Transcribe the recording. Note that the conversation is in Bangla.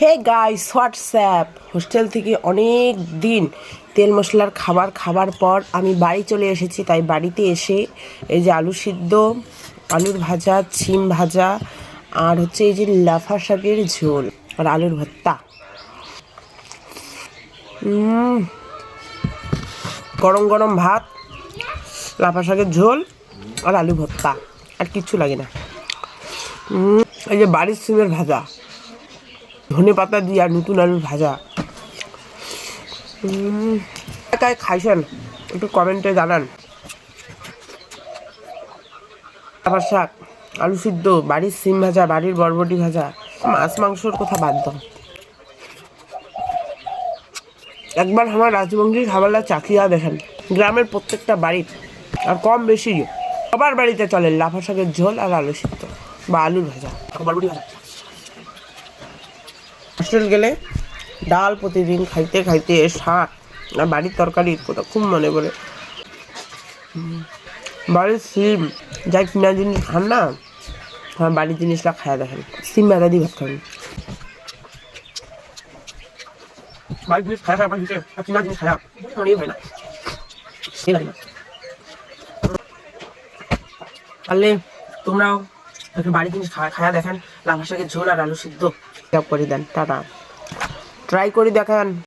হে গাইস হোয়াটসঅ্যাপ হোস্টেল থেকে অনেক দিন তেল মশলার খাবার খাবার পর আমি বাড়ি চলে এসেছি, তাই বাড়িতে এসে এই যে আলু সিদ্ধ, আলুর ভাজা, ছিম ভাজা আর হচ্ছে এই যে লাফা শাকের ঝোল আর আলুর ভর্তা। গরম গরম ভাত, লাফা শাকের ঝোল আর আলু ভর্তা। আর কিচ্ছু লাগে না। এই যে বাড়ির সিমের ভাজা। ধনে পাতা দিয়ে আর নতুন আলুর ভাজা। একাই খাইছেন? একটু কমেন্টে জানান। আবার শাক, আলু সিদ্ধ, বাড়ির সিম ভাজা, বাড়ির বরবটি ভাজা, মাছ মাংসর কথা বাদ দাও। একবার আমার রাজবংশী খাবারটা চাকিয়া দেখেন, গ্রামের প্রত্যেকটা বাড়ির, আর কম বেশি সবার বাড়িতে চলে লাফা শাকের ঝোল আর আলু সিদ্ধ বা আলুর ভাজা বরবটি ভাজা। হোস্টেল গেলে ডাল প্রতিদিন খাইতে খাইতে শাক আর বাড়ির তরকারির কথা খুব মনে পড়ে। বাড়ির সিম, যাই কিনা জিনিস খান না আমার বাড়ির জিনিসটা খায়া দেখেন। সিম বাদা দিয়ে ভাত খাবেন। বাড়ির জিনিস খায়া খায়া হয় না। না। পারলে তোমরাও একটু বাড়ির জিনিস খায়া খাওয়া দেখেন লাফা শাকের ঝোল আর আলু সিদ্ধ। করে দেন, টাটা। ট্রাই করে দেখান।